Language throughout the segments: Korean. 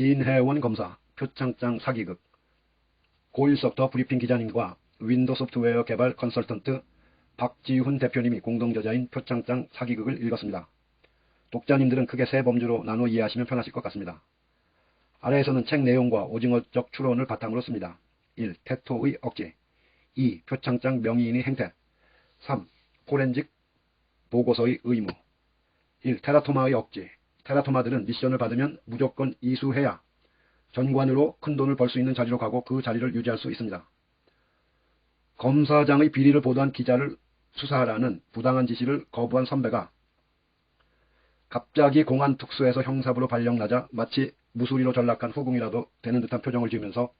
진해원 검사, 표창장 사기극, 더 브리핑 기자님과 윈도 소프트웨어 개발 컨설턴트 박지훈 대표님이 공동저자인 표창장 사기극을 읽었습니다. 독자님들은 크게 세 범주로 나눠 이해하시면 편하실 것 같습니다. 아래에서는 책 내용과 오징어적 추론을 바탕으로 씁니다. 1. 태토의 억지 2. 표창장 명의인의 행태 3. 포렌직 보고서의 의무 1. 테라토마의 억지 테라토마들은 미션을 받으면 무조건 이수해야 전관으로 큰 돈을 벌 수 있는 자리로 가고 그 자리를 유지할 수 있습니다. 검사장의 비리를 보도한 기자를 수사하라는 부당한 지시를 거부한 선배가 갑자기 공안 특수에서 형사부로 발령나자 마치 무수리로 전락한 후궁이라도 되는 듯한 표정을 지으면서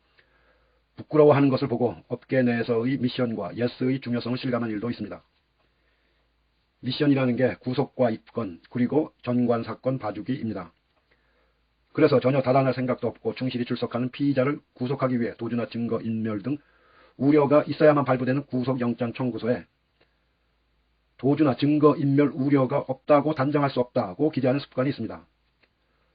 부끄러워하는 것을 보고 업계 내에서의 미션과 예스의 중요성을 실감한 일도 있습니다. 미션이라는 게 구속과 입건 그리고 전관 사건 봐주기입니다. 그래서 전혀 다단할 생각도 없고 충실히 출석하는 피의자를 구속하기 위해 도주나 증거 인멸 등 우려가 있어야만 발부되는 구속영장 청구서에 도주나 증거 인멸 우려가 없다고 단정할 수 없다고 기재하는 습관이 있습니다.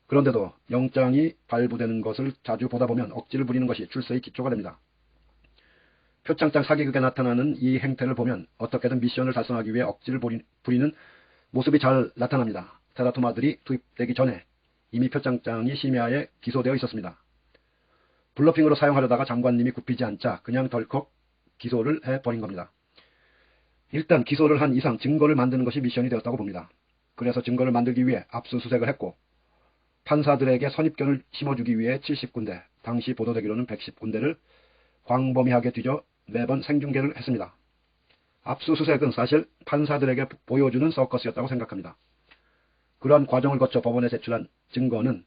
그런데도 영장이 발부되는 것을 자주 보다 보면 억지를 부리는 것이 출세의 기초가 됩니다. 표창장 사기극에 나타나는 이 행태를 보면 어떻게든 미션을 달성하기 위해 억지를 부리는 모습이 잘 나타납니다. 테라토마들이 투입되기 전에 이미 표창장이 심야에 기소되어 있었습니다. 블러핑으로 사용하려다가 장관님이 굽히지 않자 그냥 덜컥 기소를 해버린 겁니다. 일단 기소를 한 이상 증거를 만드는 것이 미션이 되었다고 봅니다. 그래서 증거를 만들기 위해 압수수색을 했고 판사들에게 선입견을 심어주기 위해 70군데, 당시 보도되기로는 110군데를 광범위하게 뒤져 매번 생중계를 했습니다. 압수수색은 사실 판사들에게 보여주는 서커스였다고 생각합니다. 그러한 과정을 거쳐 법원에 제출한 증거는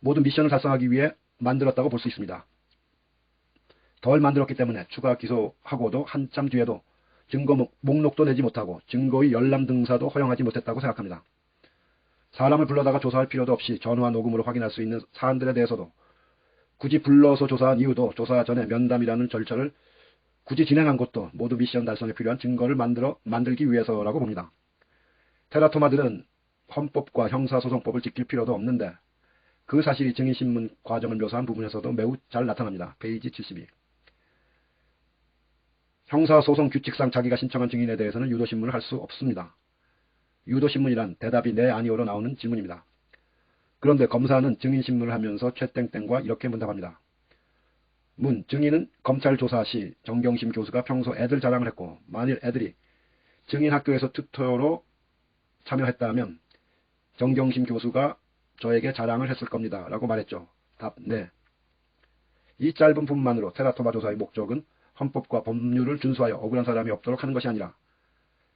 모든 미션을 달성하기 위해 만들었다고 볼 수 있습니다. 덜 만들었기 때문에 추가 기소하고도 한참 뒤에도 증거 목록도 내지 못하고 증거의 열람 등사도 허용하지 못했다고 생각합니다. 사람을 불러다가 조사할 필요도 없이 전화 녹음으로 확인할 수 있는 사안들에 대해서도 굳이 불러서 조사한 이유도 조사 전에 면담이라는 절차를 굳이 진행한 것도 모두 미션 달성에 필요한 증거를 만들어 만들기 위해서라고 봅니다. 테라토마들은 헌법과 형사소송법을 지킬 필요도 없는데 그 사실이 증인신문 과정을 묘사한 부분에서도 매우 잘 나타납니다. 페이지 72. 형사소송 규칙상 자기가 신청한 증인에 대해서는 유도신문을 할 수 없습니다. 유도신문이란 대답이 네 아니오로 나오는 질문입니다. 그런데 검사는 증인신문을 하면서 최땡땡과 이렇게 문답합니다. 문, 증인은 검찰 조사 시 정경심 교수가 평소 애들 자랑을 했고 만일 애들이 증인 학교에서 튜터로 참여했다면 정경심 교수가 저에게 자랑을 했을 겁니다. 라고 말했죠. 답, 네. 이 짧은 부분만으로 테라토마 조사의 목적은 헌법과 법률을 준수하여 억울한 사람이 없도록 하는 것이 아니라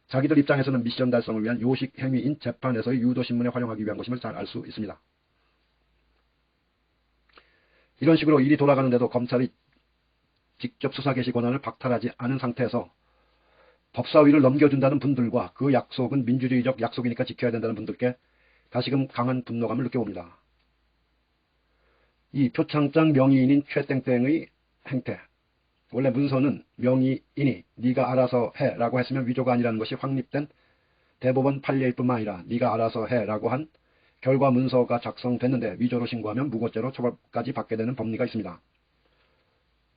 자기들 입장에서는 미션 달성을 위한 요식 행위인 재판에서의 유도신문에 활용하기 위한 것임을 잘 알 수 있습니다. 이런 식으로 일이 돌아가는데도 검찰이 직접 수사 개시 권한을 박탈하지 않은 상태에서 법사위를 넘겨준다는 분들과 그 약속은 민주주의적 약속이니까 지켜야 된다는 분들께 다시금 강한 분노감을 느껴봅니다. 이 표창장 명의인인 최땡땡의 행태 원래 문서는 명의인이 네가 알아서 해라고 했으면 위조가 아니라는 것이 확립된 대법원 판례일 뿐만 아니라 네가 알아서 해라고 한 결과 문서가 작성됐는데 위조로 신고하면 무고죄로 처벌까지 받게 되는 법리가 있습니다.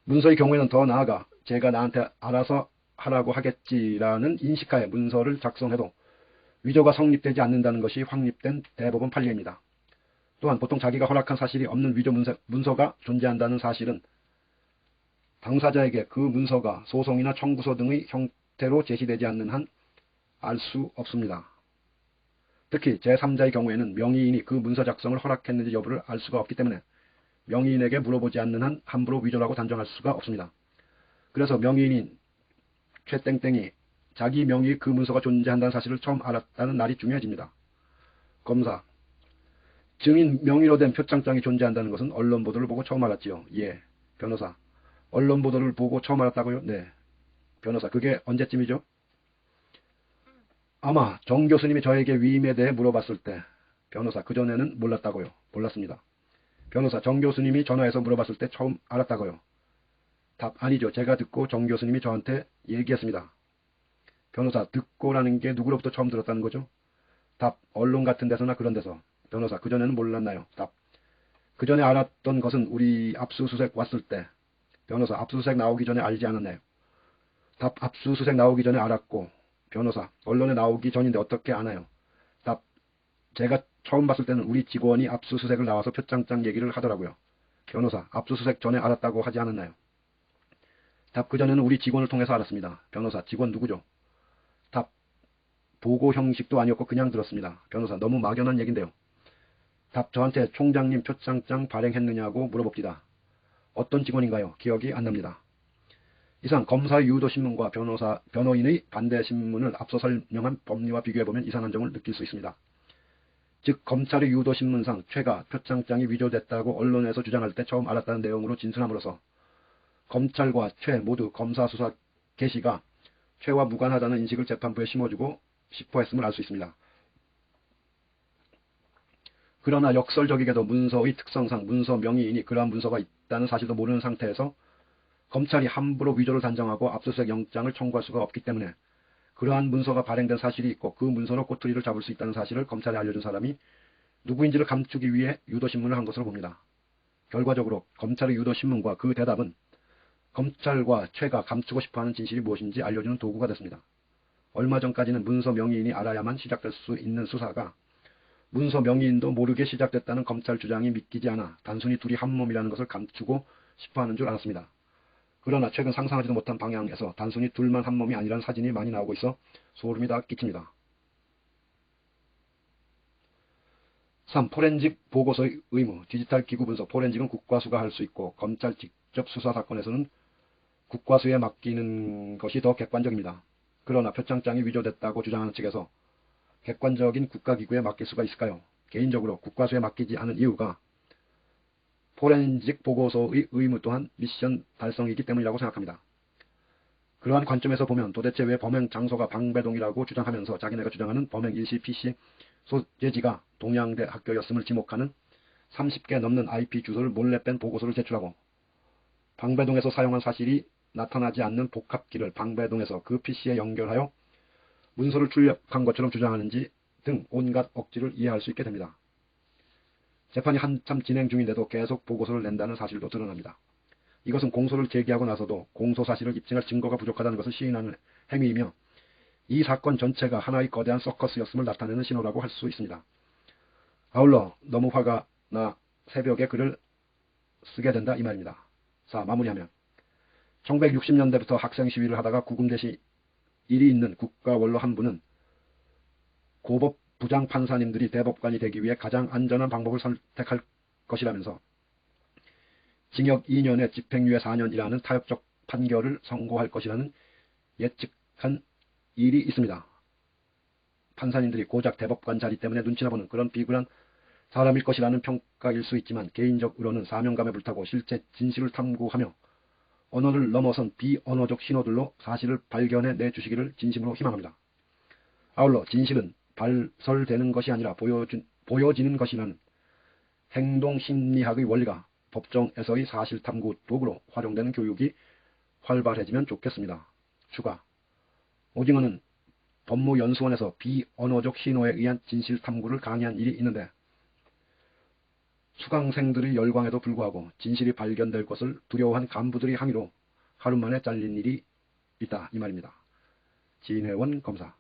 문서의 경우에는 더 나아가 제가 나한테 알아서 하라고 하겠지라는 인식하에 문서를 작성해도 위조가 성립되지 않는다는 것이 확립된 대법원 판례입니다. 또한 보통 자기가 허락한 사실이 없는 위조 문서, 문서가 존재한다는 사실은 당사자에게 그 문서가 소송이나 청구서 등의 형태로 제시되지 않는 한 알 수 없습니다. 특히 제3자의 경우에는 명의인이 그 문서 작성을 허락했는지 여부를 알 수가 없기 때문에 명의인에게 물어보지 않는 한 함부로 위조라고 단정할 수가 없습니다. 그래서 명의인인 최땡땡이 자기 명의 그 문서가 존재한다는 사실을 처음 알았다는 날이 중요해집니다. 검사 증인 명의로 된 표창장이 존재한다는 것은 언론 보도를 보고 처음 알았지요. 예. 변호사 언론 보도를 보고 처음 알았다고요? 네. 변호사 그게 언제쯤이죠? 아마 정 교수님이 저에게 위임에 대해 물어봤을 때 변호사 그전에는 몰랐다고요. 몰랐습니다. 변호사 정 교수님이 전화해서 물어봤을 때 처음 알았다고요. 답 아니죠. 제가 듣고 정 교수님이 저한테 얘기했습니다. 변호사 듣고라는 게 누구로부터 처음 들었다는 거죠? 답 언론 같은 데서나 그런 데서 변호사 그전에는 몰랐나요? 답 그 전에 알았던 것은 우리 압수수색 왔을 때 변호사 압수수색 나오기 전에 알지 않았나요? 답 압수수색 나오기 전에 알았고 변호사 언론에 나오기 전인데 어떻게 아나요? 답 제가 처음 봤을 때는 우리 직원이 압수수색을 나와서 표창장 얘기를 하더라고요. 변호사 압수수색 전에 알았다고 하지 않았나요? 답 그전에는 우리 직원을 통해서 알았습니다. 변호사 직원 누구죠? 답 보고 형식도 아니었고 그냥 들었습니다. 변호사 너무 막연한 얘긴데요. 답 저한테 총장님 표창장 발행했느냐고 물어봅니다. 어떤 직원인가요? 기억이 안 납니다. 이상 검사 유도신문과 변호사, 변호인의 반대신문을 앞서 설명한 법리와 비교해보면 이상한 점을 느낄 수 있습니다. 즉 검찰의 유도신문상 최가 표창장이 위조됐다고 언론에서 주장할 때 처음 알았다는 내용으로 진술함으로써 검찰과 최 모두 검사 수사 개시가 최와 무관하다는 인식을 재판부에 심어주고 싶어 했음을 알 수 있습니다. 그러나 역설적이게도 문서의 특성상 문서 명의인이 그러한 문서가 있다는 사실도 모르는 상태에서 검찰이 함부로 위조를 단정하고 압수수색 영장을 청구할 수가 없기 때문에 그러한 문서가 발행된 사실이 있고 그 문서로 꼬투리를 잡을 수 있다는 사실을 검찰에 알려준 사람이 누구인지를 감추기 위해 유도신문을 한 것으로 봅니다. 결과적으로 검찰의 유도신문과 그 대답은 검찰과 최가 감추고 싶어하는 진실이 무엇인지 알려주는 도구가 됐습니다. 얼마 전까지는 문서 명의인이 알아야만 시작될 수 있는 수사가 문서 명의인도 모르게 시작됐다는 검찰 주장이 믿기지 않아 단순히 둘이 한 몸이라는 것을 감추고 싶어하는 줄 알았습니다. 그러나 최근 상상하지도 못한 방향에서 단순히 둘만 한 몸이 아니라는 사진이 많이 나오고 있어 소름이 다 끼칩니다. 3. 포렌직 보고서의 의무 디지털 기구 분석 포렌직은 국과수가 할 수 있고 검찰 직접 수사 사건에서는 국과수에 맡기는 것이 더 객관적입니다. 그러나 표창장이 위조됐다고 주장하는 측에서 객관적인 국가기구에 맡길 수가 있을까요? 개인적으로 국과수에 맡기지 않은 이유가 포렌식 보고서의 의무 또한 미션 달성이기 때문이라고 생각합니다. 그러한 관점에서 보면 도대체 왜 범행 장소가 방배동이라고 주장하면서 자기네가 주장하는 범행 일시 PC 소재지가 동양대 학교였음을 지목하는 30개 넘는 IP 주소를 몰래 뺀 보고서를 제출하고 방배동에서 사용한 사실이 나타나지 않는 복합키를 방배동에서 그 PC에 연결하여 문서를 출력한 것처럼 주장하는지 등 온갖 억지를 이해할 수 있게 됩니다. 재판이 한참 진행 중인데도 계속 보고서를 낸다는 사실도 드러납니다. 이것은 공소를 제기하고 나서도 공소 사실을 입증할 증거가 부족하다는 것을 시인하는 행위이며 이 사건 전체가 하나의 거대한 서커스였음을 나타내는 신호라고 할 수 있습니다. 아울러 너무 화가 나 새벽에 글을 쓰게 된다 이 말입니다. 자 마무리하면 1960년대부터 학생 시위를 하다가 구금대시 일이 있는 국가원로 한 분은 고법 부장 판사님들이 대법관이 되기 위해 가장 안전한 방법을 선택할 것이라면서 징역 2년에 집행유예 4년이라는 타협적 판결을 선고할 것이라는 예측한 일이 있습니다. 판사님들이 고작 대법관 자리 때문에 눈치나 보는 그런 비굴한 사람일 것이라는 평가일 수 있지만 개인적 으로는 사명감에 불타고 실제 진실을 탐구하며 언어를 넘어선 비언어적 신호들로 사실을 발견해 내주시기를 진심으로 희망합니다. 아울러 진실은 발설되는 것이 아니라 보여준, 보여지는 것이라는 행동심리학의 원리가 법정에서의 사실 탐구 도구로 활용되는 교육이 활발해지면 좋겠습니다. 추가 오징어는 법무연수원에서 비언어적 신호에 의한 진실 탐구를 강의한 일이 있는데 수강생들의 열광에도 불구하고 진실이 발견될 것을 두려워한 간부들의 항의로 하루 만에 잘린 일이 있다 이 말입니다. 진혜원 검사